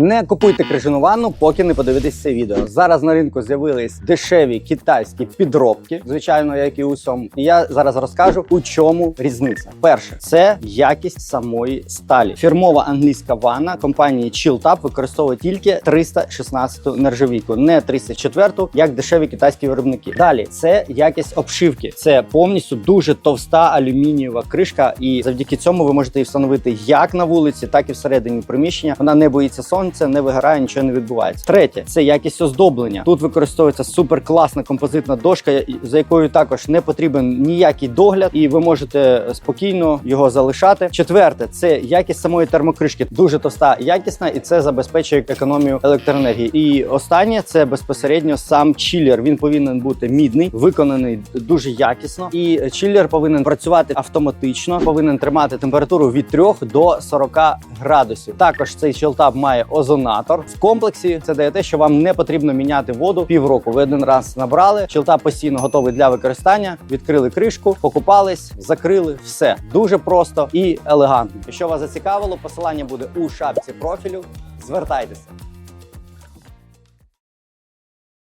Не купуйте крижану ванну, поки не подивитесь це відео. Зараз на ринку з'явились дешеві китайські підробки, звичайно, як і у всьому. І я зараз розкажу, у чому різниця. Перше, це якість самої сталі. Фірмова англійська ванна компанії ChillTap використовує тільки 316 нержавійку, не 34, як дешеві китайські виробники. Далі це якість обшивки. Це повністю дуже товста алюмінієва кришка, і завдяки цьому ви можете її встановити як на вулиці, так і всередині приміщення. Вона не боїться сонця, не вигорає, нічого не відбувається. Третє це якість оздоблення. Тут використовується суперкласна композитна дошка, за якою також не потрібен ніякий догляд, і ви можете спокійно його залишати. Четверте це якість самої термокришки, дуже товста, якісна, і це забезпечує економію електроенергії. І останнє це безпосередньо сам чілер. Він повинен бути мідний, виконаний дуже якісно. І чілер повинен працювати автоматично, повинен тримати температуру від 3 до 40 градусів. Також цей чилтап має озонатор. В комплексі це дає те, що вам не потрібно міняти воду півроку. Ви один раз набрали, чилтап постійно готовий для використання. Відкрили кришку, покупались, закрили. Все дуже просто і елегантно. Якщо вас зацікавило, посилання буде у шапці профілю. Звертайтеся.